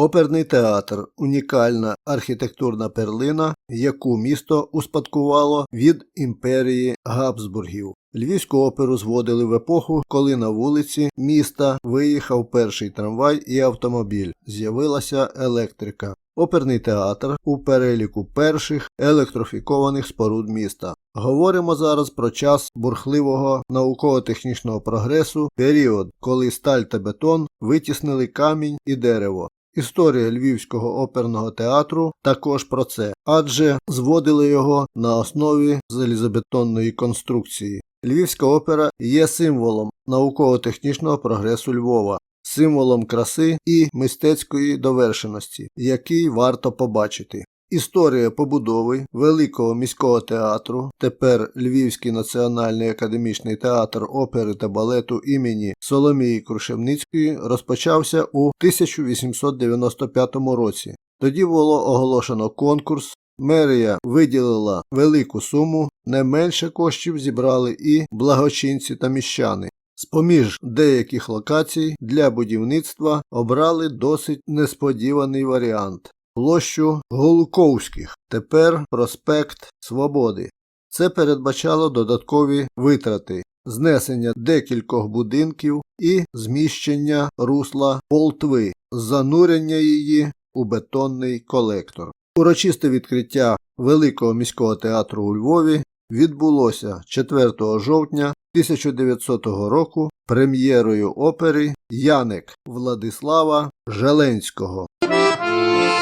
Оперний театр унікальна архітектурна перлина, яку місто успадкувало від імперії Габсбургів. Львівську оперу зводили в епоху, коли на вулиці міста виїхав перший трамвай і автомобіль. З'явилася електрика. Оперний театр у переліку перших електрофікованих споруд міста. Говоримо зараз про час бурхливого науково-технічного прогресу, період, коли сталь та бетон витіснили камінь і дерево. Історія Львівського оперного театру також про це, адже зводили його на основі залізобетонної конструкції. Львівська опера є символом науково-технічного прогресу Львова, символом краси і мистецької довершеності, який варто побачити. Історія побудови Великого міського театру, тепер Львівський національний академічний театр опери та балету імені Соломії Крушевницької розпочався у 1895 році. Тоді було оголошено конкурс. Мерія виділила велику суму, не менше коштів зібрали і благочинці та міщани. З-поміж деяких локацій для будівництва обрали досить несподіваний варіант площу Голуковських, тепер проспект Свободи. Це передбачало додаткові витрати, знесення декількох будинків і зміщення русла Полтви, занурення її у бетонний колектор. Урочисте відкриття Великого міського театру у Львові відбулося 4 жовтня 1900 року прем'єрою опери Яник Владислава Желенського.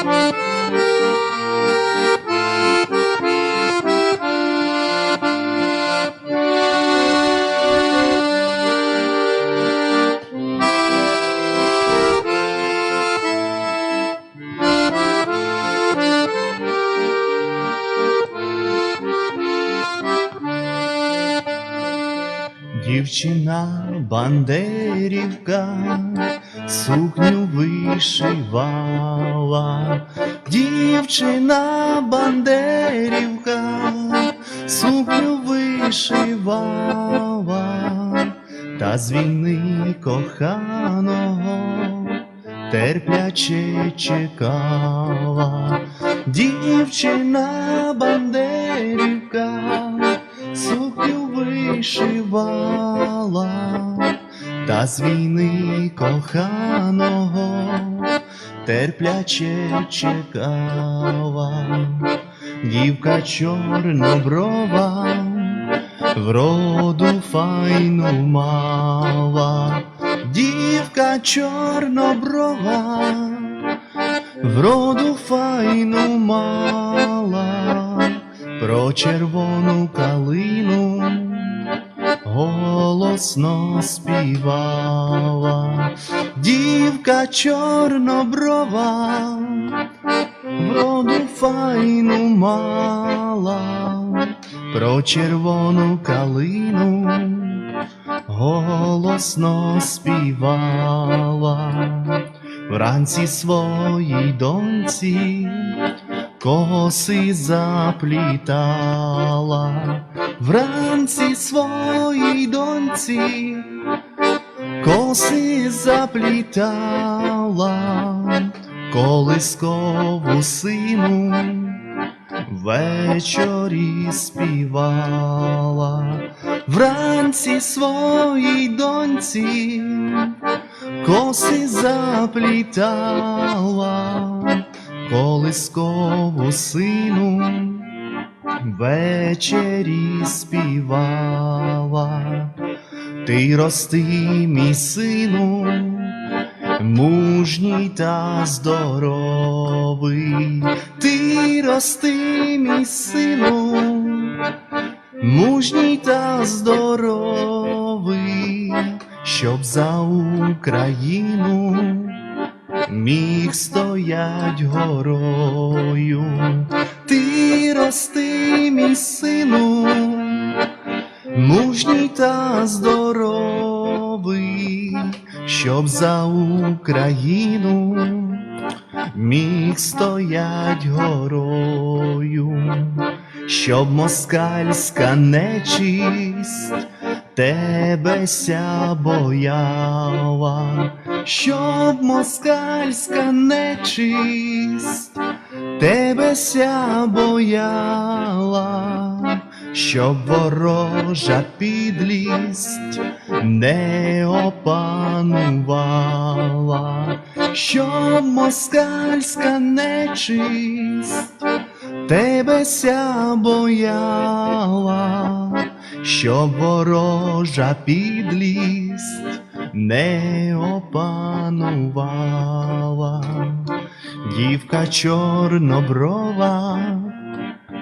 Música Дівчина бандерівка сукню вишивала, дівчина бандерівка сукню вишивала, та з війни коханого терпляче чекала, дівчина бандерівка вишивала, та з війни коханого терпляче чекала, дівка чорноброва, вроду файну мала, дівка чорноброва, вроду файну мала. Про червону калину голосно співала, дівка чорноброва, вроду файну мала, про червону калину голосно співала, вранці своїй доньці коси заплітала вранці своїй доньці, коси заплітала, колискову сину ввечері співала, вранці своїй доньці, коси заплітала колискову сину ввечері співала, ти рости, мій сину, мужній та здоровий, ти рости, мій сину, мужній та здоровий, щоб за Україну міг стоять горою, ти рости, мій сину, мужній та здоровий, щоб за Україну міг стоять горою, щоб москальська нечисть тебе ся бояла, щоб москальська нечисть тебе ся бояла, щоб ворожа підлість не опанувала, щоб москальська нечисть тебе ся бояла, щоб ворожа підлість не опанувала, дівка чорноброва,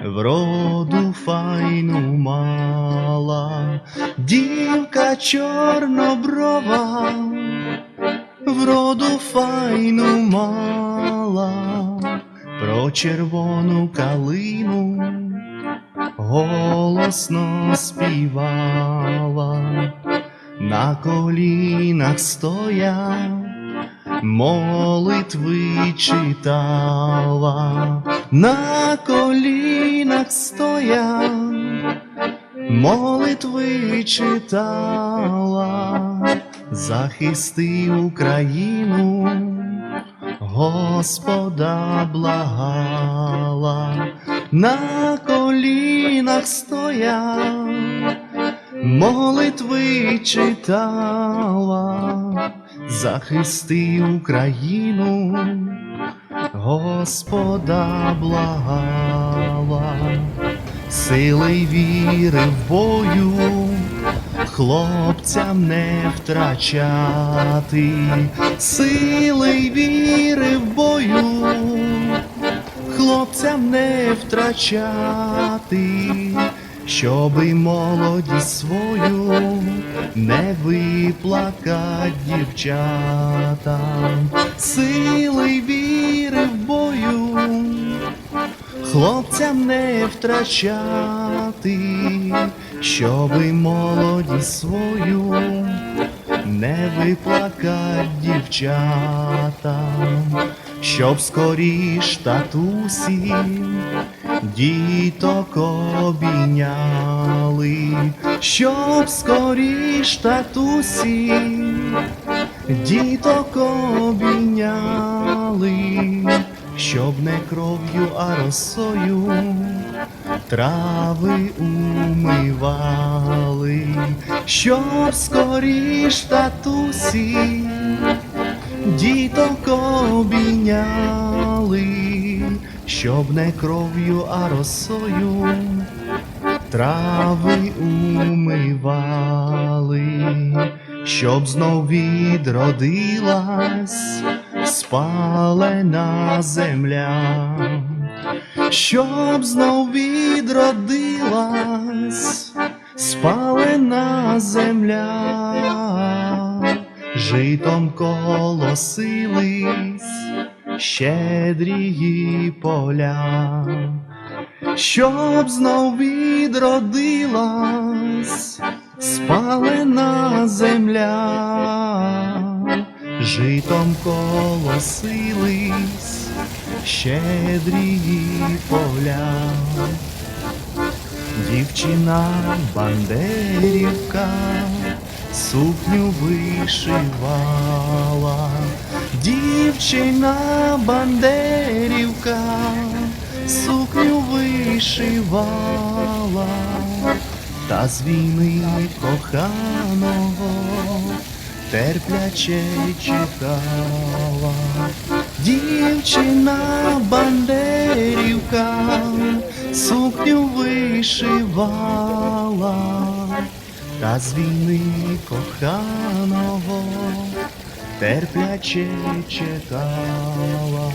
вроду файну мала, дівка чорноброва, вроду файну мала, про червону калину голосно співала, на колінах стояв, молитви читала, на колінах стояв, молитви читала, захисти Україну, Господа благала, на колінах стояв, молитви читала, захисти Україну, Господа благала, сили й віри в бою, хлопцям не втрачати, сили й віри в бою, хлопцям не втрачати, щоби молодість свою не виплакать дівчатам, сили й віри в бою, хлопцям не втрачати, щоби молодість свою не виплакать дівчатам, щоб скоріш татусі діток обійняли, щоб скоріш татусі. Діток обійняли, щоб не кров'ю, а росою трави умивали, щоб скоріш татусі. Діток обійняли, щоб не кров'ю, а росою трави умивали, щоб знов відродилась спалена земля, щоб знов відродилась спалена земля, житом колосились щедрії поля, щоб знов відродилась спалена земля, житом колосились щедрії поля. Дівчина бандерівка сукню вишивала, дівчина бандерівка сукню вишивала, та з війни коханого терпляче чекала. Дівчина бандерівка сукню вишивала, та з війни коханого терпляче чекала.